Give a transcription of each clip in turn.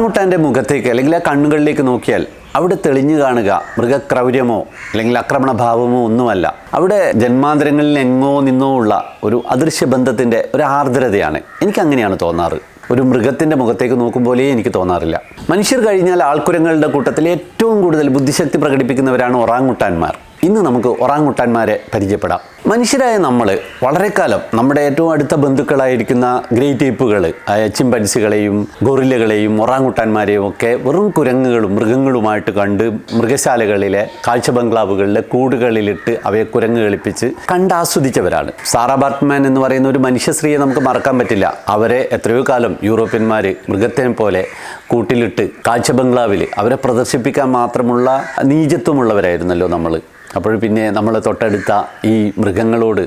ഒറാങ്ങുട്ടാന്റെ മുഖത്തേക്ക് അല്ലെങ്കിൽ ആ കണ്ണുകളിലേക്ക് നോക്കിയാൽ അവിടെ തെളിഞ്ഞു കാണുക. മൃഗക്രൗര്യമോ അല്ലെങ്കിൽ ആക്രമണഭാവമോ ഒന്നുമല്ല. അവിടെ ജന്മാന്തരങ്ങളിൽ എങ്ങോ നിന്നോ ഉള്ള ഒരു അദൃശ്യ ബന്ധത്തിന്റെ ഒരു ആർദ്രതയാണ്. എനിക്ക് അങ്ങനെയാണ് തോന്നാറ്. ഒരു മൃഗത്തിന്റെ മുഖത്തേക്ക് നോക്കുമ്പോലേ എനിക്ക് തോന്നാറില്ല. മനുഷ്യർ കഴിഞ്ഞാൽ ആൾക്കുരങ്ങളുടെ കൂട്ടത്തിൽ ഏറ്റവും കൂടുതൽ ബുദ്ധിശക്തി പ്രകടിപ്പിക്കുന്നവരാണ് ഒറാങ്ങുട്ടാന്മാർ. ഇന്ന് നമുക്ക് ഒറാങ്ങുട്ടാന്മാരെ പരിചയപ്പെടാം. മനുഷ്യരായ നമ്മൾ വളരെക്കാലം കാലം നമ്മുടെ ഏറ്റവും അടുത്ത ബന്ധുക്കളായിരിക്കുന്ന ഗ്രേറ്റ് ഏപ്പുകൾ ആയ ചിമ്പൻസികളെയും ഗൊറില്ലകളെയും ഒറാങ്ങുട്ടാന്മാരെയും ഒക്കെ വെറും കുരങ്ങുകളും മൃഗങ്ങളുമായിട്ട് കണ്ട് മൃഗശാലകളിലെ കാഴ്ച ബംഗ്ലാവുകളിലെ കൂടുകളിലിട്ട് അവയെ കുരങ്ങ് കളിപ്പിച്ച് കണ്ടാസ്വദിച്ചവരാണ് സാറാ ബാർട്ട്മാൻ എന്ന് പറയുന്ന ഒരു മനുഷ്യശ്രീയെ നമുക്ക് മറക്കാൻ പറ്റില്ല. അവരെ എത്രയോ കാലം യൂറോപ്യന്മാർ മൃഗത്തിനെ പോലെ കൂട്ടിലിട്ട് കാഴ്ച ബംഗ്ലാവിൽ അവരെ പ്രദർശിപ്പിക്കാൻ മാത്രമുള്ള നീചത്വമുള്ളവരായിരുന്നല്ലോ നമ്മൾ അപ്പോൾ പിന്നെ നമ്മൾ തൊട്ടടുത്ത ഈ മൃഗങ്ങളോട്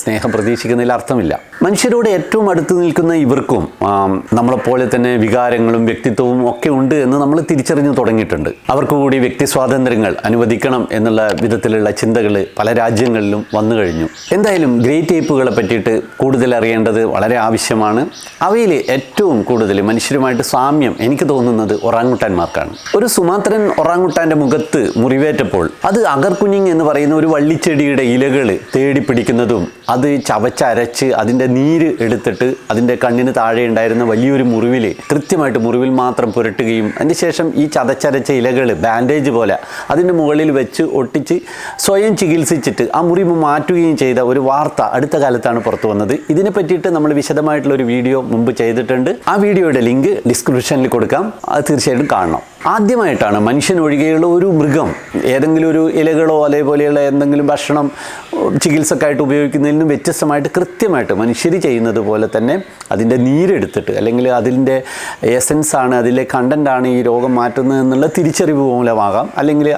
സ്നേഹം പ്രതീക്ഷിക്കുന്നതിൽ അർത്ഥമില്ല. മനുഷ്യരോട് ഏറ്റവും അടുത്ത് നിൽക്കുന്ന ഇവർക്കും നമ്മളെപ്പോലെ തന്നെ വികാരങ്ങളും വ്യക്തിത്വവും ഒക്കെ ഉണ്ട് എന്ന് നമ്മൾ തിരിച്ചറിഞ്ഞു തുടങ്ങിയിട്ടുണ്ട്. അവർക്ക് കൂടി വ്യക്തി സ്വാതന്ത്ര്യങ്ങൾ അനുവദിക്കണം എന്നുള്ള വിധത്തിലുള്ള ചിന്തകൾ പല രാജ്യങ്ങളിലും വന്നു കഴിഞ്ഞു. എന്തായാലും ഗ്രേറ്റ് ഏപ്പുകളെ പറ്റിയിട്ട് കൂടുതൽ അറിയേണ്ടത് വളരെ ആവശ്യമാണ്. അവയിൽ ഏറ്റവും കൂടുതൽ മനുഷ്യരുമായിട്ട് സാമ്യം എനിക്ക് തോന്നുന്നത് ഒറാങ്ങുട്ടാൻമാർക്കാണ്. ഒരു സുമാത്രൻ ഒറാങ്ങുട്ടാന്റെ മുഖത്ത് മുറിവേറ്റപ്പോൾ അത് അഗർകുഞ്ഞിങ് എന്ന് പറയുന്ന ഒരു വള്ളിച്ചെടിയുടെ ഇലകൾ തേടി പിടിക്കുന്നതും അത് ചവച്ചരച്ച് അതിന്റെ നീര് എടുത്തിട്ട് അതിന്റെ കണ്ണിന് താഴെ ഉണ്ടായിരുന്ന വലിയൊരു മുറിവിൽ കൃത്യമായിട്ട് മുറിവിൽ മാത്രം പുരട്ടുകയും അതിന് ശേഷം ഈ ചതച്ചരച്ച ഇലകൾ ബാൻഡേജ് പോലെ അതിന്റെ മുകളിൽ വെച്ച് ഒട്ടിച്ച് സ്വയം ചികിത്സിച്ചിട്ട് ആ മുറിവ് മാറ്റുകയും ചെയ്ത ഒരു വാർത്ത അടുത്ത കാലത്താണ് പുറത്തു വന്നത്. ഇതിനെ പറ്റിയിട്ട് നമ്മൾ വിശദമായിട്ടുള്ള ഒരു വീഡിയോ മുമ്പ് ചെയ്തിട്ടുണ്ട്. ആ വീഡിയോയുടെ ലിങ്ക് ഡിസ്ക്രിപ്ഷനിൽ കൊടുക്കാം. അത് തീർച്ചയായിട്ടും കാണണം. ആദ്യമായിട്ടാണ് മനുഷ്യൻ ഒഴികെയുള്ള ഒരു മൃഗം. ഏതെങ്കിലും ഒരു ഇലകളോ അതേപോലെയുള്ള എന്തെങ്കിലും ഭക്ഷണം ചികിത്സക്കായിട്ട് ഉപയോഗിക്കുന്നതിൽ നിന്നും വ്യത്യസ്തമായിട്ട് കൃത്യമായിട്ട് മനുഷ്യർ ചെയ്യുന്നത് പോലെ തന്നെ അതിന്റെ നീരെടുത്തിട്ട് അല്ലെങ്കിൽ അതിന്റെ എസൻസ് ആണ് അതിലെ കണ്ടന്റ് ആണ് ഈ രോഗം മാറ്റുന്നത് എന്നുള്ള തിരിച്ചറിവ് മൂലമാകാം. അല്ലെങ്കിൽ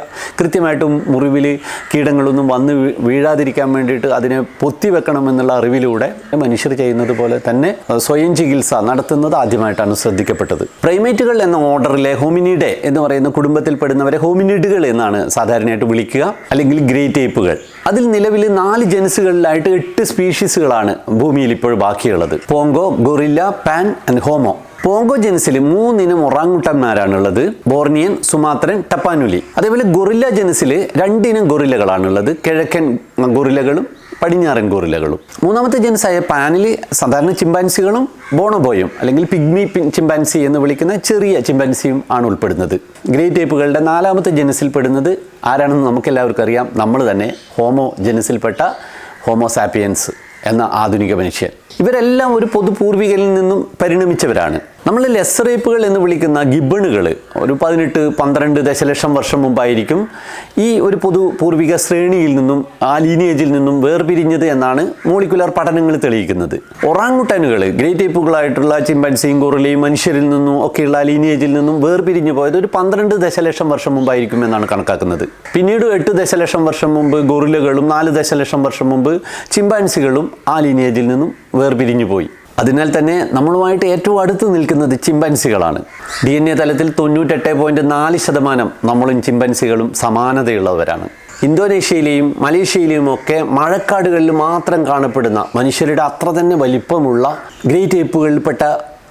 കൃത്യമായിട്ടും മുറിവിൽ കീടങ്ങളൊന്നും വന്ന് വീഴാതിരിക്കാൻ വേണ്ടിയിട്ട് അതിനെ പൊത്തി വെക്കണം എന്നുള്ള അറിവിലൂടെ മനുഷ്യർ ചെയ്യുന്നത് പോലെ തന്നെ സ്വയം ചികിത്സ നടത്തുന്നത് ആദ്യമായിട്ടാണ് ശ്രദ്ധിക്കപ്പെട്ടത്. പ്രൈമേറ്റുകൾ എന്ന ഓർഡറിലെ ഹോമിനിഡെ എന്ന് പറയുന്ന കുടുംബത്തിൽപ്പെടുന്നവരെ ഹോമിനിഡുകൾ എന്നാണ് സാധാരണയായിട്ട് വിളിക്കുക. അല്ലെങ്കിൽ ഗ്രേറ്റ് ഏപ്പുകൾ അതിൽ നിലവിൽ നാല് ജനസുകളിലായിട്ട് എട്ട് സ്പീഷീസുകളാണ് ഭൂമിയിൽ ഇപ്പോൾ ബാക്കിയുള്ളത്. Pongo gorilla Pan and Homo. Pongo ജനസിൽ മൂന്നിനം ഒറാങ്ങുട്ടന്മാരാണുള്ളത് ബോർണിയൻ സുമാത്രൻ ടപ്പാനുലി. അതേപോലെ ഗൊറില്ല ജനസിൽ രണ്ടിനം ഗൊറില്ലകളാണുള്ളത്. കിഴക്കൻ ഗൊറില്ലകളും പടിഞ്ഞാറൻ ഗോറിലകളും മൂന്നാമത്തെ ജനസായ പാനിൽ സാധാരണ ചിമ്പാൻസികളും ബോണോബോയും അല്ലെങ്കിൽ പിഗ്മി ചിമ്പാൻസി എന്ന് വിളിക്കുന്ന ചെറിയ ചിമ്പാൻസിയും ആണ് ഉൾപ്പെടുന്നത്. ഗ്രേ ടേപ്പുകളുടെ നാലാമത്തെ ജനസിൽ പെടുന്നത് ആരാണെന്ന് നമുക്കെല്ലാവർക്കും അറിയാം. നമ്മൾ തന്നെ ഹോമോ ജനസിൽപ്പെട്ട ഹോമോസാപ്പിയൻസ് എന്ന ആധുനിക മനുഷ്യൻ. ഇവരെല്ലാം ഒരു പൊതു പൂർവികരിൽ നിന്നും പരിണമിച്ചവരാണ്. നമ്മൾ ലെസറേപ്പുകൾ എന്ന് വിളിക്കുന്ന ഗിബണുകൾ ഒരു പതിനെട്ട് പന്ത്രണ്ട് ദശലക്ഷം വർഷം മുമ്പായിരിക്കും ഈ ഒരു പൊതു പൂർവിക ശ്രേണിയിൽ നിന്നും ആ ലീനിയേജിൽ നിന്നും വേർപിരിഞ്ഞത് എന്നാണ് മോളിക്കുലർ പഠനങ്ങൾ തെളിയിക്കുന്നത്. ഒറാങ്ങുട്ടനുകൾ ഗ്രേറ്റ് ഏപ്പുകളായിട്ടുള്ള ചിമ്പൻസിയും കുറലിയും മനുഷ്യരിൽ നിന്നും ഒക്കെയുള്ള ആ ലീനിയേജിൽ നിന്നും വേർപിരിഞ്ഞു പോയത് ഒരു പന്ത്രണ്ട് ദശലക്ഷം വർഷം മുമ്പായിരിക്കും എന്നാണ് കണക്കാക്കുന്നത്. പിന്നീട് എട്ട് ദശലക്ഷം വർഷം മുമ്പ് ഗൊറിലകളും നാല് ദശലക്ഷം വർഷം മുമ്പ് ചിമ്പാൻസികളും ആ ലീനിയേജിൽ നിന്നും വേർപിരിഞ്ഞു പോയി. അതിനാൽ തന്നെ നമ്മളുമായിട്ട് ഏറ്റവും അടുത്ത് നിൽക്കുന്നത് ചിമ്പൻസികളാണ്. ഡി എൻ എ തലത്തിൽ തൊണ്ണൂറ്റെട്ട് പോയിന്റ് നാല് ശതമാനം നമ്മളും ചിമ്പൻസികളും സമാനതയുള്ളവരാണ്. ഇന്തോനേഷ്യയിലെയും മലേഷ്യയിലെയും ഒക്കെ മഴക്കാടുകളിൽ മാത്രം കാണപ്പെടുന്ന മനുഷ്യരുടെ അത്ര തന്നെ വലിപ്പമുള്ള ഗ്രേറ്റ് ഏപ്പുകളിൽപ്പെട്ട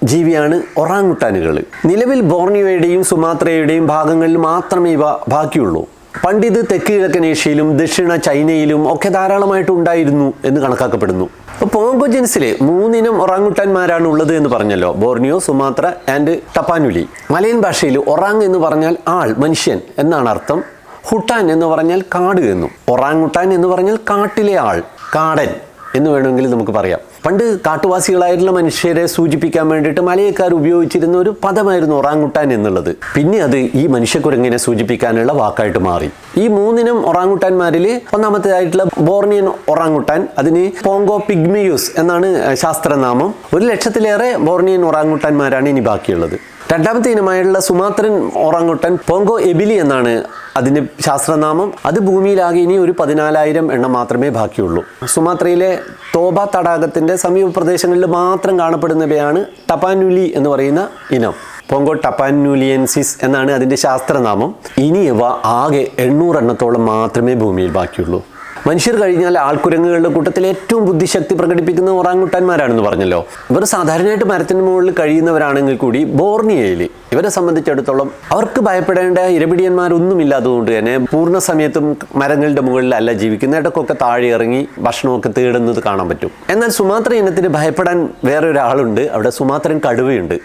ജീവിയാണ് ഒറാങ്ങുട്ടാനുകൾ. നിലവിൽ ബോർണിയോയുടെയും സുമാത്രയുടെയും ഭാഗങ്ങളിൽ മാത്രമേ ഇവ ബാക്കിയുള്ളൂ. പണ്ട് ഇത് തെക്ക് കിഴക്കൻ ഏഷ്യയിലും ദക്ഷിണ ചൈനയിലും ഒക്കെ ധാരാളമായിട്ട് ഉണ്ടായിരുന്നു എന്ന് കണക്കാക്കപ്പെടുന്നു. പോങ്കോ ജെൻസിലെ മൂന്നിനം ഒറാങ്ങുട്ടാൻമാരാണ് ഉള്ളത് എന്ന് പറഞ്ഞല്ലോ. Borneo Sumatra and Tapanuli. Malayan ഭാഷയിൽ ഒറാങ് എന്ന് പറഞ്ഞാൽ ആൾ മനുഷ്യൻ എന്നാണ് അർത്ഥം. ഹുട്ടാൻ എന്ന് പറഞ്ഞാൽ കാട് എന്നും. ഒറാങ്ങുട്ടാൻ എന്ന് പറഞ്ഞാൽ കാട്ടിലെ ആൾ കാടൻ എന്ന് വേണമെങ്കിൽ നമുക്ക് പറയാം. പണ്ട് കാട്ടുവാസികളായിട്ടുള്ള മനുഷ്യരെ സൂചിപ്പിക്കാൻ വേണ്ടിയിട്ട് മലയക്കാർ ഉപയോഗിച്ചിരുന്ന ഒരു പദമായിരുന്നു ഒറാങ്ങുട്ടാൻ എന്നുള്ളത്. പിന്നെ അത് ഈ മനുഷ്യക്കുരങ്ങിനെ സൂചിപ്പിക്കാനുള്ള വാക്കായിട്ട് മാറി. ഈ മൂന്നിനം ഒറാങ്ങുട്ടാൻമാരിൽ ഒന്നാമത്തേതായിട്ടുള്ള ബോർണിയൻ ഒറാങ്ങുട്ടാൻ അതിന് പോങ്കോ പിഗ്മിയൂസ് എന്നാണ് ശാസ്ത്രനാമം. ഒരു ലക്ഷത്തിലേറെ ബോർണിയൻ ഒറാങ്ങുട്ടാൻമാരാണ് ഇനി ബാക്കിയുള്ളത്. രണ്ടാമത്തെ ഇനമായുള്ള സുമാത്രൻ ഓറാങ്ങുട്ടൻ പോങ്കോ എബിലി എന്നാണ് അതിന്റെ ശാസ്ത്രനാമം. അത് ഭൂമിയിലാകെ ഇനി ഒരു പതിനാലായിരം എണ്ണം മാത്രമേ ബാക്കിയുള്ളൂ. സുമാത്രയിലെ തോബ തടാകത്തിന്റെ സമീപ പ്രദേശങ്ങളിൽ മാത്രം കാണപ്പെടുന്നവയാണ് ടപാനുലി എന്ന് പറയുന്ന ഇനം. പോങ്കോ ടപ്പാനുലിയൻസിസ് എന്നാണ് അതിന്റെ ശാസ്ത്രനാമം. ഇനി ഇവ ആകെ എണ്ണൂറെണ്ണത്തോളം മാത്രമേ ഭൂമിയിൽ ബാക്കിയുള്ളൂ. മനുഷ്യർ കഴിഞ്ഞാൽ ആൾക്കുരങ്ങുകളുടെ കൂട്ടത്തിൽ ഏറ്റവും ബുദ്ധിശക്തി പ്രകടിപ്പിക്കുന്ന ഒറാങ്ങുട്ടാന്മാരാണെന്ന് പറഞ്ഞല്ലോ. ഇവർ സാധാരണയായിട്ട് മരത്തിന് മുകളിൽ കഴിയുന്നവരാണെങ്കിൽ കൂടി ബോർണിയയിൽ ഇവരെ സംബന്ധിച്ചിടത്തോളം അവർക്ക് ഭയപ്പെടേണ്ട ഇരപിടിയന്മാരൊന്നുമില്ലാത്തതുകൊണ്ട് തന്നെ പൂർണ സമയത്തും മരങ്ങളുടെ മുകളിലല്ല ജീവിക്കുന്ന ഇടക്കൊക്കെ താഴെ ഇറങ്ങി ഭക്ഷണമൊക്കെ തേടുന്നത് കാണാൻ പറ്റും. എന്നാൽ സുമാത്ര ഇനത്തിന് ഭയപ്പെടാൻ വേറെ ഒരാളുണ്ട്. അവിടെ സുമാത്രൻ കടുവയുണ്ട്.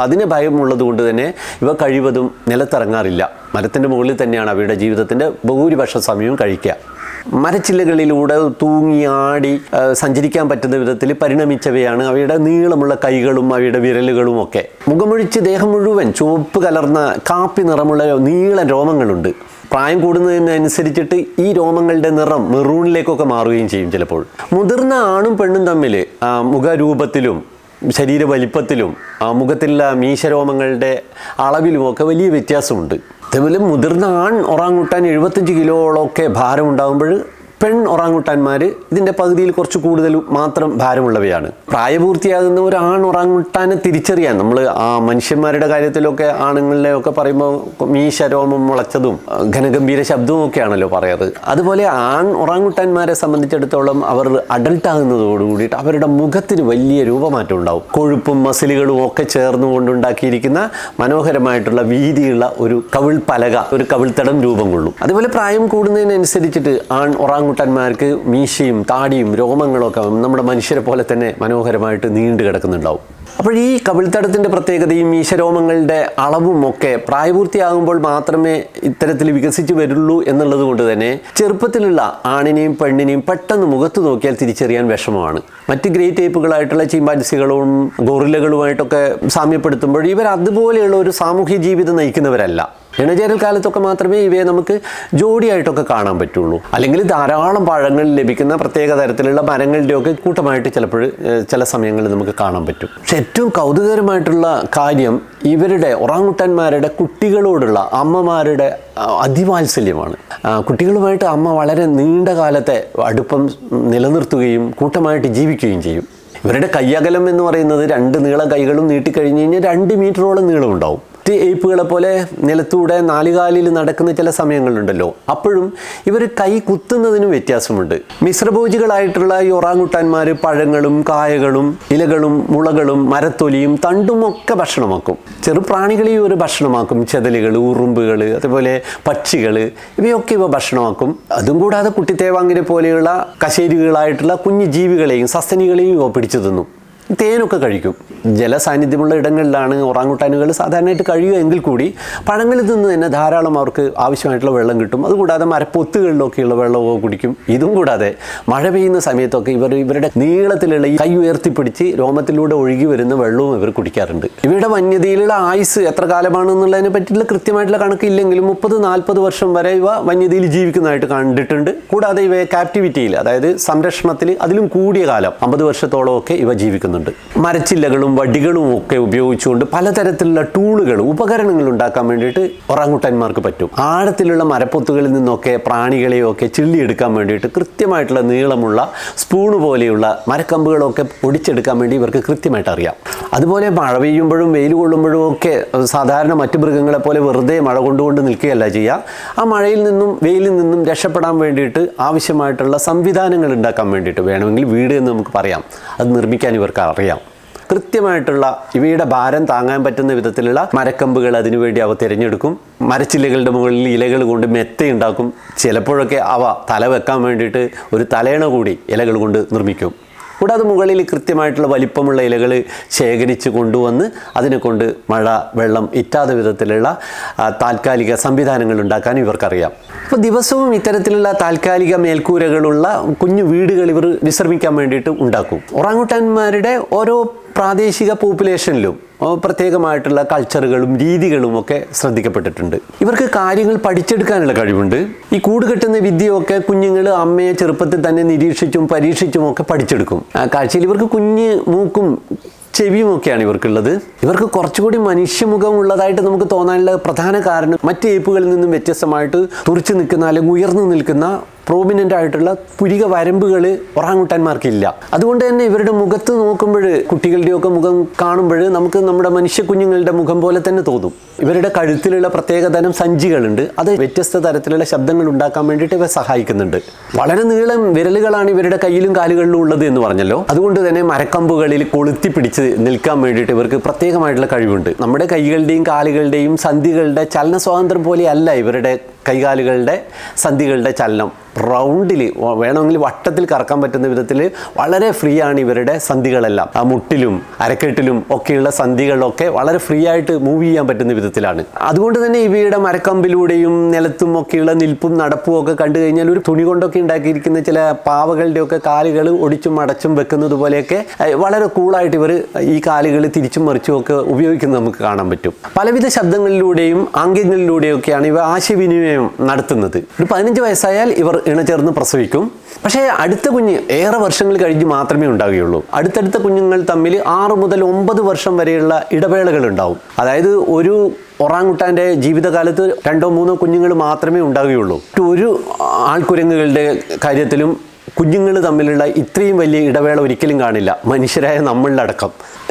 അതിന് ഭയമുള്ളത് കൊണ്ട് തന്നെ ഇവ കഴിവതും നിലത്തിറങ്ങാറില്ല. മരത്തിന്റെ മുകളിൽ തന്നെയാണ് അവയുടെ ജീവിതത്തിന്റെ ഭൂരിപക്ഷ സമയവും കഴിക്കുക. മരച്ചില്ലകളിലൂടെ തൂങ്ങി ആടി ആ, സഞ്ചരിക്കാൻ പറ്റുന്ന വിധത്തിൽ പരിണമിച്ചവയാണ് അവയുടെ നീളമുള്ള കൈകളും അവയുടെ വിരലുകളും ഒക്കെ. മുഖമൊഴിച്ച് ദേഹം മുഴുവൻ ചുവപ്പ് കലർന്ന കാപ്പി നിറമുള്ള നീള രോമങ്ങളുണ്ട്. പ്രായം കൂടുന്നതിനനുസരിച്ചിട്ട് ഈ രോമങ്ങളുടെ നിറം മെറൂണിലേക്കൊക്കെ മാറുകയും ചെയ്യും ചിലപ്പോൾ. മുതിർന്ന ആണും പെണ്ണും തമ്മിൽ മുഖരൂപത്തിലും ശരീര വലിപ്പത്തിലും മുഖത്തിലുള്ള മീശരോമങ്ങളുടെ അളവിലുമൊക്കെ വലിയ വ്യത്യാസമുണ്ട്. അതേപോലെ മുതിർന്ന ആൺ ഒറാങ്ങുട്ടാൻ എഴുപത്തഞ്ച് കിലോളൊക്കെ ഭാരം ഉണ്ടാകുമ്പോൾ പെൺ ഒറാങ്ങുട്ടാൻമാർ ഇതിന്റെ പകുതിയിൽ കുറച്ച് കൂടുതൽ മാത്രം ഭാരമുള്ളവയാണ്. പ്രായപൂർത്തിയാകുന്ന ഒരു ആൺ ഒറാങ്ങുട്ടാനെ തിരിച്ചറിയാൻ നമ്മൾ ആ മനുഷ്യന്മാരുടെ കാര്യത്തിലൊക്കെ ആണുങ്ങളിലെ ഒക്കെ പറയുമ്പോൾ മീശ രോമം മുളച്ചതും ഘനഗംഭീര ശബ്ദവും ഒക്കെയാണല്ലോ പറയാറ്. അതുപോലെ ആൺ ഒറാങ്ങുട്ടാന്മാരെ സംബന്ധിച്ചിടത്തോളം അവർ അഡൽട്ട് ആകുന്നതോട് കൂടിയിട്ട് അവരുടെ മുഖത്തിന് വലിയ രൂപമാറ്റം ഉണ്ടാവും. കൊഴുപ്പും മസിലുകളും ഒക്കെ ചേർന്നുകൊണ്ടുണ്ടാക്കിയിരിക്കുന്ന മനോഹരമായിട്ടുള്ള വീതിയുള്ള ഒരു കവിൾ പലക ഒരു കവിൾത്തടം രൂപം കൊള്ളും. അതുപോലെ പ്രായം കൂടുന്നതിനനുസരിച്ചിട്ട് ആൺ ഒറാങ്ങുട്ടന്മാർക്ക് മീശയും താടിയും രോമങ്ങളൊക്കെ നമ്മുടെ മനുഷ്യരെ പോലെ തന്നെ മനോഹരമായിട്ട് നീണ്ടു കിടക്കുന്നുണ്ടാവും. അപ്പോൾ ഈ കവിൾത്തടത്തിന്റെ പ്രത്യേകതയും മീശരോമങ്ങളുടെ അളവും ഒക്കെ പ്രായപൂർത്തിയാകുമ്പോൾ മാത്രമേ ഇത്തരത്തിൽ വികസിച്ചു വരുള്ളൂ എന്നുള്ളത് കൊണ്ട് തന്നെ ചെറുപ്പത്തിലുള്ള ആണിനെയും പെണ്ണിനെയും പെട്ടെന്ന് മുഖത്ത് നോക്കിയാൽ തിരിച്ചറിയാൻ വിഷമമാണ്. മറ്റ് ഗ്രേറ്റ് ടൈപ്പുകളായിട്ടുള്ള ചീമ്പാൻസികളും ഗോറിലകളുമായിട്ടൊക്കെ സാമ്യപ്പെടുത്തുമ്പോൾ ഇവർ അതുപോലെയുള്ള ഒരു സാമൂഹ്യ ജീവിതം നയിക്കുന്നവരല്ല. ഇണചേരൽ കാലത്തൊക്കെ മാത്രമേ ഇവയെ നമുക്ക് ജോഡിയായിട്ടൊക്കെ കാണാൻ പറ്റുള്ളൂ. അല്ലെങ്കിൽ ധാരാളം പഴങ്ങൾ ലഭിക്കുന്ന പ്രത്യേക തരത്തിലുള്ള മരങ്ങളുടെയൊക്കെ കൂട്ടമായിട്ട് ചിലപ്പോൾ ചില സമയങ്ങളിൽ നമുക്ക് കാണാൻ പറ്റും. പക്ഷെ ഏറ്റവും കൗതുകകരമായിട്ടുള്ള കാര്യം ഇവരുടെ ഒറാങ്ങുട്ടന്മാരുടെ കുട്ടികളോടുള്ള അമ്മമാരുടെ അതിവാത്സല്യമാണ്. കുട്ടികളുമായിട്ട് അമ്മ വളരെ നീണ്ട കാലത്തെ അടുപ്പം നിലനിർത്തുകയും കൂട്ടമായിട്ട് ജീവിക്കുകയും ചെയ്യും. ഇവരുടെ കയ്യകലം എന്ന് പറയുന്നത് രണ്ട് നീളം കൈകളും നീട്ടിക്കഴിഞ്ഞ് കഴിഞ്ഞാൽ രണ്ട് മീറ്ററോളം നീളം ഉണ്ടാവും മറ്റ് ഏപ്പുകളെ പോലെ നിലത്തൂടെ നാലുകാലിൽ നടക്കുന്ന ചില സമയങ്ങളുണ്ടല്ലോ. അപ്പോഴും ഇവർ കൈ കുത്തുന്നതിനും വ്യത്യാസമുണ്ട്. മിശ്രഭോജികളായിട്ടുള്ള ഈ ഒറാങ്ങുട്ടാന്മാർ പഴങ്ങളും കായകളും ഇലകളും മുളകളും മരത്തൊലിയും തണ്ടുമൊക്കെ ഭക്ഷണമാക്കും. ചെറുപ്രാണികളെയും ഒരു ഭക്ഷണമാക്കും. ചെതലുകൾ ഉറുമ്പുകൾ അതുപോലെ പക്ഷികൾ ഇവയൊക്കെ ഇവ ഭക്ഷണമാക്കും. അതും കൂടാതെ കുട്ടിത്തേവാങ്ങിനെ പോലെയുള്ള കശേരികളായിട്ടുള്ള കുഞ്ഞു ജീവികളെയും സസ്തനികളെയും ഇവ പിടിച്ചു തിന്നും. തേനൊക്കെ കഴിക്കും. ജലസാന്നിധ്യമുള്ള ഇടങ്ങളിലാണ് ഒറാങ്ങുട്ടാനുകൾ സാധാരണയായിട്ട് കഴിയുക എങ്കിൽ കൂടി പഴങ്ങളിൽ നിന്ന് തന്നെ ധാരാളം അവർക്ക് ആവശ്യമായിട്ടുള്ള വെള്ളം കിട്ടും. അതുകൂടാതെ മരപ്പൊത്തുകളിലൊക്കെയുള്ള വെള്ളമൊക്കെ കുടിക്കും. ഇതും കൂടാതെ മഴ പെയ്യുന്ന സമയത്തൊക്കെ ഇവർ ഇവരുടെ നീളത്തിലുള്ള ഈ കൈ ഉയർത്തിപ്പിടിച്ച് രോമത്തിലൂടെ ഒഴുകി വരുന്ന വെള്ളവും ഇവർ കുടിക്കാറുണ്ട്. ഇവരുടെ വന്യതയിലുള്ള ആയുസ് എത്ര കാലമാണെന്നുള്ളതിനെ പറ്റിയുള്ള കൃത്യമായിട്ടുള്ള കണക്കില്ലെങ്കിലും മുപ്പത് നാൽപ്പത് വർഷം വരെ ഇവ വന്യതയിൽ ജീവിക്കുന്നതായിട്ട് കണ്ടിട്ടുണ്ട്. കൂടാതെ ഇവയെ കാപ്റ്റിവിറ്റിയിൽ അതായത് സംരക്ഷണത്തിൽ അതിലും കൂടിയ കാലം അമ്പത് വർഷത്തോളമൊക്കെ ഇവ ജീവിക്കുന്നുണ്ട്. മരച്ചില്ലകളും വടികളും ഒക്കെ ഉപയോഗിച്ചുകൊണ്ട് പലതരത്തിലുള്ള ടൂളുകൾ ഉപകരണങ്ങൾ ഉണ്ടാക്കാൻ വേണ്ടിയിട്ട് ഒറാങ്ങുട്ടന്മാർക്ക് പറ്റും. ആഴത്തിലുള്ള മരപ്പൊത്തുകളിൽ നിന്നൊക്കെ പ്രാണികളെയൊക്കെ ചിള്ളിയെടുക്കാൻ വേണ്ടിയിട്ട് കൃത്യമായിട്ടുള്ള നീളമുള്ള സ്പൂണ് പോലെയുള്ള മരക്കമ്പുകളൊക്കെ പൊടിച്ചെടുക്കാൻ വേണ്ടി ഇവർക്ക് കൃത്യമായിട്ട് അറിയാം. അതുപോലെ മഴ പെയ്യുമ്പോഴും വെയിൽ കൊള്ളുമ്പോഴും ഒക്കെ സാധാരണ മറ്റു മൃഗങ്ങളെ പോലെ വെറുതെ മഴ കൊണ്ടുകൊണ്ട് നിൽക്കുകയല്ല ചെയ്യുക ആ മഴയിൽ നിന്നും വെയിലിൽ നിന്നും രക്ഷപ്പെടാൻ വേണ്ടിയിട്ട് ആവശ്യമായിട്ടുള്ള സംവിധാനങ്ങൾ ഉണ്ടാക്കാൻ വേണ്ടിയിട്ട് വേണമെങ്കിൽ വീട് എന്ന് നമുക്ക് പറയാം. അത് നിർമ്മിക്കാൻ ഇവർക്ക് അറിയാം. കൃത്യമായിട്ടുള്ള ഇവയുടെ ഭാരം താങ്ങാൻ പറ്റുന്ന വിധത്തിലുള്ള മരക്കമ്പുകൾ അതിനുവേണ്ടി അവ തിരഞ്ഞെടുക്കും. മരച്ചില്ലകളുടെ മുകളിൽ ഇലകൾ കൊണ്ട് മെത്തയുണ്ടാക്കും ചിലപ്പോഴൊക്കെ അവ തല വെക്കാൻ വേണ്ടിയിട്ട് ഒരു തലേണ കൂടി ഇലകൾ കൊണ്ട് നിർമ്മിക്കും. കൂടാതെ മുകളിൽ കൃത്യമായിട്ടുള്ള വലിപ്പമുള്ള ഇലകൾ ശേഖരിച്ച് കൊണ്ടുവന്ന് അതിനെ കൊണ്ട് മഴ വെള്ളം ഇറ്റാത്ത വിധത്തിലുള്ള താൽക്കാലിക സംവിധാനങ്ങൾ ഉണ്ടാക്കാൻ ഇവർക്കറിയാം. അപ്പോൾ ദിവസവും ഇത്തരത്തിലുള്ള താൽക്കാലിക മേൽക്കൂരകളുള്ള കുഞ്ഞു വീടുകൾ ഇവർ വിശ്രമിക്കാൻ വേണ്ടിയിട്ട് ഉണ്ടാക്കും. ഒറാങ്ങുട്ടാന്മാരുടെ ഓരോ പ്രാദേശിക പോപ്പുലേഷനിലും പ്രത്യേകമായിട്ടുള്ള കൾച്ചറുകളും രീതികളും ഒക്കെ ശ്രദ്ധിക്കപ്പെട്ടിട്ടുണ്ട്. ഇവർക്ക് കാര്യങ്ങൾ പഠിച്ചെടുക്കാനുള്ള കഴിവുണ്ട്. ഈ കൂട് കെട്ടുന്ന വിദ്യയൊക്കെ കുഞ്ഞുങ്ങൾ അമ്മയെ ചെറുപ്പത്തിൽ തന്നെ നിരീക്ഷിച്ചും പരീക്ഷിച്ചും ഒക്കെ പഠിച്ചെടുക്കും. ആ കാഴ്ചയിൽ ഇവർക്ക് കുഞ്ഞ് മൂക്കും ചെവിയും ഒക്കെയാണ് ഇവർക്കുള്ളത്. ഇവർക്ക് കുറച്ചുകൂടി മനുഷ്യമുഖം ഉള്ളതായിട്ട് നമുക്ക് തോന്നാനുള്ള പ്രധാന കാരണം മറ്റ് ഏപ്പുകളിൽ നിന്നും വ്യത്യസ്തമായിട്ട് തുറച്ചു നിൽക്കുന്ന അല്ലെങ്കിൽ ഉയർന്നു നിൽക്കുന്ന പ്രോമിനന്റ് ആയിട്ടുള്ള പുരിക വരമ്പുകൾ ഒറാങ്ങുട്ടന്മാർക്കില്ല. അതുകൊണ്ട് തന്നെ ഇവരുടെ മുഖത്ത് നോക്കുമ്പോൾ കുട്ടികളുടെയൊക്കെ മുഖം കാണുമ്പോൾ നമുക്ക് നമ്മുടെ മനുഷ്യ കുഞ്ഞുങ്ങളുടെ മുഖം പോലെ തന്നെ തോന്നും. ഇവരുടെ കഴുത്തിലുള്ള പ്രത്യേകതരം സഞ്ചികളുണ്ട്. അത് വ്യത്യസ്ത തരത്തിലുള്ള ശബ്ദങ്ങൾ ഉണ്ടാക്കാൻ വേണ്ടിയിട്ട് ഇവ സഹായിക്കുന്നുണ്ട്. വളരെ നീളം വിരലുകളാണ് ഇവരുടെ കയ്യിലും കാലുകളിലും ഉള്ളത് എന്ന് പറഞ്ഞല്ലോ. അതുകൊണ്ട് തന്നെ മരക്കമ്പുകളിൽ കൊളുത്തി പിടിച്ച് നിൽക്കാൻ വേണ്ടിയിട്ട് ഇവർക്ക് പ്രത്യേകമായിട്ടുള്ള കഴിവുണ്ട്. നമ്മുടെ കൈകളുടെയും കാലുകളുടെയും സന്ധികളുടെ ചലന സ്വാതന്ത്ര്യം പോലെയല്ല ഇവരുടെ കൈകാലുകളുടെ സന്ധികളുടെ ചലനം. റൗണ്ടിൽ വേണമെങ്കിൽ വട്ടത്തിൽ കറക്കാൻ പറ്റുന്ന വിധത്തിൽ വളരെ ഫ്രീ ആണ് ഇവരുടെ സന്ധികളെല്ലാം. ആ മുട്ടിലും അരക്കെട്ടിലും ഒക്കെയുള്ള സന്ധികളൊക്കെ വളരെ ഫ്രീ ആയിട്ട് മൂവ് ചെയ്യാൻ പറ്റുന്ന വിധത്തിലാണ്. അതുകൊണ്ട് തന്നെ ഇവയുടെ മരക്കമ്പിലൂടെയും നിലത്തും ഒക്കെയുള്ള നിൽപ്പും നടപ്പും ഒക്കെ കണ്ടു കഴിഞ്ഞാൽ ഒരു തുണി കൊണ്ടൊക്കെ ഉണ്ടാക്കിയിരിക്കുന്ന ചില പാവകളുടെയൊക്കെ കാലുകൾ ഒടിച്ചും അടച്ചും വെക്കുന്നത് പോലെയൊക്കെ വളരെ കൂളായിട്ട് ഇവർ ഈ കാലുകൾ തിരിച്ചും മറിച്ചും ഒക്കെ ഉപയോഗിക്കുന്നത് നമുക്ക് കാണാൻ പറ്റും. പലവിധ ശബ്ദങ്ങളിലൂടെയും ആംഗ്യങ്ങളിലൂടെയും ഒക്കെയാണ് ഇവ ആശയവിനിമയം നടത്തുന്നത്. ഒരു പതിനഞ്ച് വയസ്സായാൽ ഇവർ ഇണചേർന്ന് പ്രസവിക്കും. പക്ഷേ അടുത്ത കുഞ്ഞ് ഏറെ വർഷങ്ങൾ കഴിഞ്ഞ് മാത്രമേ ഉണ്ടാവുകയുള്ളൂ അടുത്തടുത്ത കുഞ്ഞുങ്ങൾ തമ്മിൽ ആറ് മുതൽ ഒമ്പത് വർഷം വരെയുള്ള ഇടവേളകൾ ഉണ്ടാവും അതായത് ഒരു ഒറാങ്കുട്ടാന്റെ ജീവിതകാലത്ത് രണ്ടോ മൂന്നോ കുഞ്ഞുങ്ങൾ മാത്രമേ ഉണ്ടാവുകയുള്ളൂ ഒരു ആൾക്കുരങ്ങുകളുടെ കാര്യത്തിലും കുഞ്ഞുങ്ങൾ തമ്മിലുള്ള ഇത്രയും വലിയ ഇടവേള ഒരിക്കലും കാണില്ല. മനുഷ്യരായ നമ്മളിലടക്കം.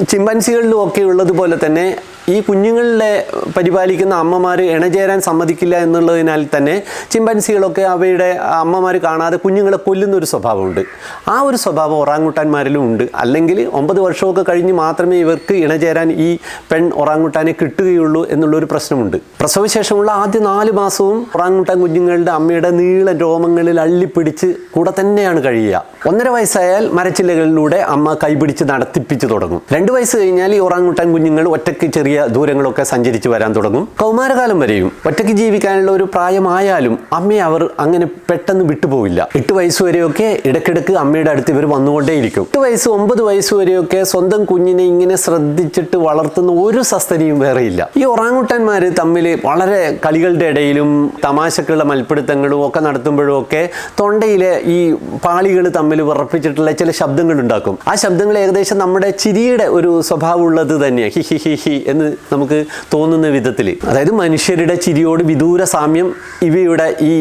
ചിമ്പൻസികളിലും ഒക്കെ ഉള്ളതുപോലെ തന്നെ ഈ കുഞ്ഞുങ്ങളെ പരിപാലിക്കുന്ന അമ്മമാർ ഇണചേരാൻ സമ്മതിക്കില്ല എന്നുള്ളതിനാൽ തന്നെ ചിമ്പൻസികളൊക്കെ അവയുടെ അമ്മമാർ കാണാതെ കുഞ്ഞുങ്ങളെ കൊല്ലുന്ന ഒരു സ്വഭാവമുണ്ട്. ആ ഒരു സ്വഭാവം ഒറാങ്ങുട്ടാന്മാരിലും ഉണ്ട്. അല്ലെങ്കിൽ ഒമ്പത് വർഷമൊക്കെ കഴിഞ്ഞ് മാത്രമേ ഇവർക്ക് ഇണചേരാൻ ഈ പെൺ ഒറാങ്ങുട്ടാനെ കിട്ടുകയുള്ളൂ എന്നുള്ളൊരു പ്രശ്നമുണ്ട്. പ്രസവശേഷമുള്ള ആദ്യ നാല് മാസവും ഒറാങ്ങുട്ടാൻ കുഞ്ഞുങ്ങളുടെ അമ്മയുടെ നീള രോമങ്ങളിൽ അള്ളിപ്പിടിച്ച് കൂടെ തന്നെയാണ് കഴിയുക. ഒന്നര വയസ്സായാൽ മരച്ചില്ലകളിലൂടെ അമ്മ കൈപിടിച്ച് നടത്തിപ്പിച്ചു തുടങ്ങും. രണ്ട് വയസ്സ് കഴിഞ്ഞാൽ ഈ ഒറാങ്ങുട്ടൻ കുഞ്ഞുങ്ങൾ ഒറ്റയ്ക്ക് ചെറിയ ദൂരങ്ങളൊക്കെ സഞ്ചരിച്ച് വരാൻ തുടങ്ങും. കൗമാരകാലം വരെയും ഒറ്റയ്ക്ക് ജീവിക്കാനുള്ള ഒരു പ്രായമായാലും അമ്മയെ അവർ അങ്ങനെ പെട്ടെന്ന് വിട്ടുപോവില്ല. എട്ട് വയസ്സ് വരെയൊക്കെ ഇടയ്ക്കിടയ്ക്ക് അമ്മയുടെ അടുത്ത് ഇവർ വന്നുകൊണ്ടേയിരിക്കും. എട്ട് വയസ്സ് ഒമ്പത് വയസ്സ് വരെയൊക്കെ സ്വന്തം കുഞ്ഞിനെ ഇങ്ങനെ ശ്രദ്ധിച്ചിട്ട് വളർത്തുന്ന ഒരു സസ്തനിയും വേറെയില്ല. ഈ ഒറാങ്ങുട്ടന്മാർ തമ്മിൽ വളരെ കളികളുടെ ഇടയിലും തമാശക്കുള്ള മൽപ്പിടുത്തങ്ങളും ഒക്കെ നടത്തുമ്പോഴും ഒക്കെ തൊണ്ടയിലെ ഈ പാളികൾ തമ്മിൽ വിറപ്പിച്ചിട്ടുള്ള ചില ശബ്ദങ്ങൾ ഉണ്ടാക്കും. ആ ശബ്ദങ്ങൾ ഏകദേശം നമ്മുടെ ചിരിയുടെ ഒരു സ്വഭാവമുള്ളത് തന്നെയാണ് ഹി ഹി ഹി ഹി എന്ന് നമുക്ക് തോന്നുന്ന വിധത്തിൽ അതായത് മനുഷ്യരുടെ ചിരിയോട് വിദൂര സാമ്യം ഇവയുടെ ഈ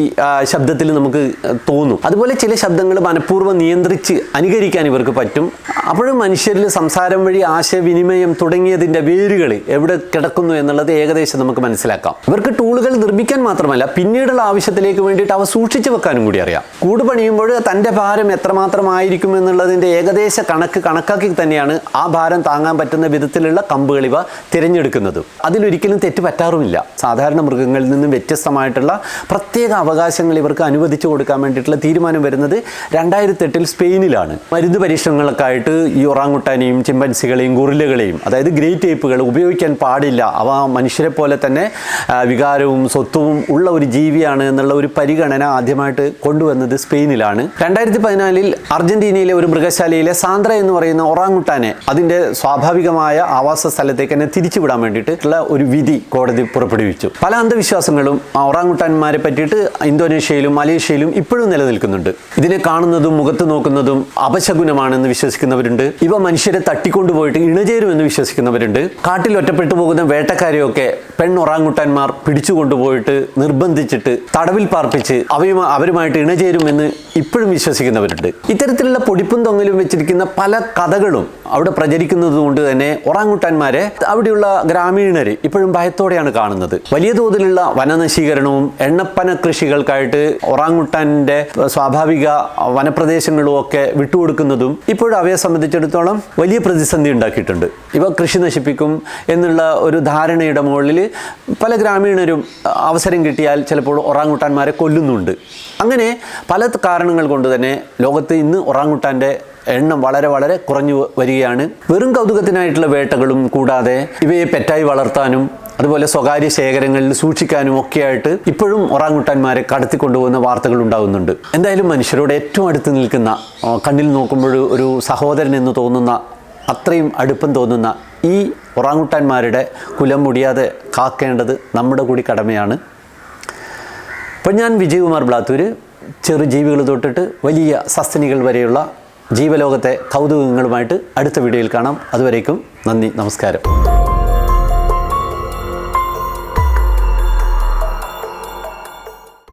ശബ്ദത്തിൽ നമുക്ക് തോന്നും. അതുപോലെ ചില ശബ്ദങ്ങൾ മനഃപൂർവം നിയന്ത്രിച്ച് അനുകരിക്കാൻ ഇവർക്ക് പറ്റും. അപ്പോഴും മനുഷ്യരിൽ സംസാരം വഴി ആശയവിനിമയം തുടങ്ങിയതിന്റെ വേരുകൾ എവിടെ കിടക്കുന്നു എന്നുള്ളത് ഏകദേശം നമുക്ക് മനസ്സിലാക്കാം. ഇവർക്ക് ടൂളുകൾ നിർമ്മിക്കാൻ മാത്രമല്ല പിന്നീടുള്ള ആവശ്യത്തിലേക്ക് വേണ്ടിയിട്ട് അവ സൂക്ഷിച്ചു വെക്കാനും കൂടി അറിയാം. കൂട് പണിയുമ്പോൾ തന്റെ ഭാരം എത്രമാത്രമായിരിക്കും എന്നുള്ളതിന്റെ ഏകദേശ കണക്ക് കണക്കാക്കി തന്നെയാണ് ആ ഭാരം താങ്ങാൻ പറ്റുന്ന വിധത്തിലുള്ള കമ്പുകൾ ഇവ തിരഞ്ഞെടുക്കുന്നത്. അതിലൊരിക്കലും തെറ്റ് പറ്റാറുമില്ല. സാധാരണ മൃഗങ്ങളിൽ നിന്നും വ്യത്യസ്തമായിട്ടുള്ള പ്രത്യേക അവകാശങ്ങൾ ഇവർക്ക് അനുവദിച്ചു കൊടുക്കാൻ വേണ്ടിയിട്ടുള്ള തീരുമാനം വരുന്നത് രണ്ടായിരത്തി എട്ടിൽ സ്പെയിനിലാണ്. മരുന്ന് പരീക്ഷണങ്ങളൊക്കെ ആയിട്ട് ഈ ഒറാങ്ങുട്ടാനെയും ചിമ്പൻസികളെയും ഗുറിലകളെയും അതായത് ഗ്രേറ്റ് ടൈപ്പുകൾ ഉപയോഗിക്കാൻ പാടില്ല. അവ മനുഷ്യരെ പോലെ തന്നെ വികാരവും സ്വത്വവും ഉള്ള ഒരു ജീവിയാണ് എന്നുള്ള ഒരു പരിഗണന ആദ്യമായിട്ട് കൊണ്ടുവന്നത് സ്പെയിനിലാണ്. രണ്ടായിരത്തി പതിനാലിൽ അർജന്റീനയിലെ ഒരു മൃഗശാലയിലെ സാന്ദ്ര എന്ന് പറയുന്ന ഒറാങ്ങുട്ടാനെ അതിന്റെ സ്വാഭാവികമായ ആവാസ സ്ഥലത്തേക്ക് തന്നെ തിരിച്ചുവിടാൻ വേണ്ടിയിട്ടുള്ള ഒരു വിധി കോടതി പുറപ്പെടുവിച്ചു. പല അന്ധവിശ്വാസങ്ങളും ഒറാങ്ങുട്ടാന്മാരെ പറ്റിയിട്ട് ഇന്തോനേഷ്യയിലും മലേഷ്യയിലും ഇപ്പോഴും നിലനിൽക്കുന്നുണ്ട്. ഇതിനെ കാണുന്നതും മുഖത്ത് നോക്കുന്നതും അപശകുനമാണെന്ന് വിശ്വസിക്കുന്നവരുണ്ട്. ഇവ മനുഷ്യരെ തട്ടിക്കൊണ്ടുപോയിട്ട് ഇണചേരുമെന്ന് വിശ്വസിക്കുന്നവരുണ്ട്. കാട്ടിൽ ഒറ്റപ്പെട്ടു പോകുന്ന വേട്ടക്കാരെയൊക്കെ പെൺ ഒറാങ്ങുട്ടാന്മാർ പിടിച്ചു കൊണ്ടുപോയിട്ട് നിർബന്ധിച്ചിട്ട് തടവിൽ പാർപ്പിച്ച് അവയുമായി അവരുമായിട്ട് ഇണചേരുമെന്ന് ഇപ്പോഴും വിശ്വസിക്കുന്നവരുണ്ട്. ഇത്തരത്തിലുള്ള പൊടിപ്പും തൊങ്ങലും വെച്ചിരിക്കുന്ന പല കഥകളും അവിടെ പ്രചരിക്കുന്നത് കൊണ്ട് തന്നെ ഒറാങ്ങുട്ടാന്മാരെ അവിടെയുള്ള ഗ്രാമീണര് ഇപ്പോഴും ഭയത്തോടെയാണ് കാണുന്നത്. വലിയ തോതിലുള്ള വനനശീകരണവും എണ്ണപ്പന കൃഷികൾക്കായിട്ട് ഒറാങ്ങുട്ടാന്റെ സ്വാഭാവിക വനപ്രദേശങ്ങളും ഒക്കെ വിട്ടുകൊടുക്കുന്നതും ഇപ്പോഴും അവയെ സംബന്ധിച്ചിടത്തോളം വലിയ പ്രതിസന്ധി ഉണ്ടാക്കിയിട്ടുണ്ട്. ഇവ കൃഷി നശിപ്പിക്കും എന്നുള്ള ഒരു ധാരണയുടെ മുകളിൽ പല ഗ്രാമീണരും അവസരം കിട്ടിയാൽ ചിലപ്പോൾ ഒറാങ്ങുട്ടാന്മാരെ കൊല്ലുന്നുണ്ട്. അങ്ങനെ പല കാരണങ്ങൾ കൊണ്ട് തന്നെ ലോകത്ത് ഇന്ന് ഒറാങ്ങുട്ടാന്റെ എണ്ണം വളരെ വളരെ കുറഞ്ഞു വരികയാണ്. വെറും കൗതുകത്തിനായിട്ടുള്ള വേട്ടകളും കൂടാതെ ഇവയെ പെറ്റായി വളർത്താനും അതുപോലെ സ്വകാര്യ ശേഖരങ്ങളിൽ സൂക്ഷിക്കാനും ഒക്കെയായിട്ട് ഇപ്പോഴും ഒറാങ്ങുട്ടാന്മാരെ കടത്തിക്കൊണ്ടുപോകുന്ന വാർത്തകൾ ഉണ്ടാകുന്നുണ്ട് എന്തായാലും മനുഷ്യരോട് ഏറ്റവും അടുത്ത് നിൽക്കുന്ന കണ്ണിൽ നോക്കുമ്പോൾ ഒരു സഹോദരൻ എന്ന് തോന്നുന്ന അത്രയും അടുപ്പം തോന്നുന്ന ഈ ഒറാങ്ങുട്ടാന്മാരുടെ കുലം മുടിയാതെ കാക്കേണ്ടത് നമ്മുടെ കൂടി കടമയാണ്. അപ്പം ഞാൻ വിജയകുമാർ ബ്ലാത്തൂര് ചെറു ജീവികൾ തൊട്ടിട്ട് വലിയ സസ്തനികൾ വരെയുള്ള ജീവലോകത്തെ കൗതുകങ്ങളുമായിട്ട് അടുത്ത വീഡിയോയിൽ കാണാം. അതുവരേക്കും നന്ദി നമസ്കാരം.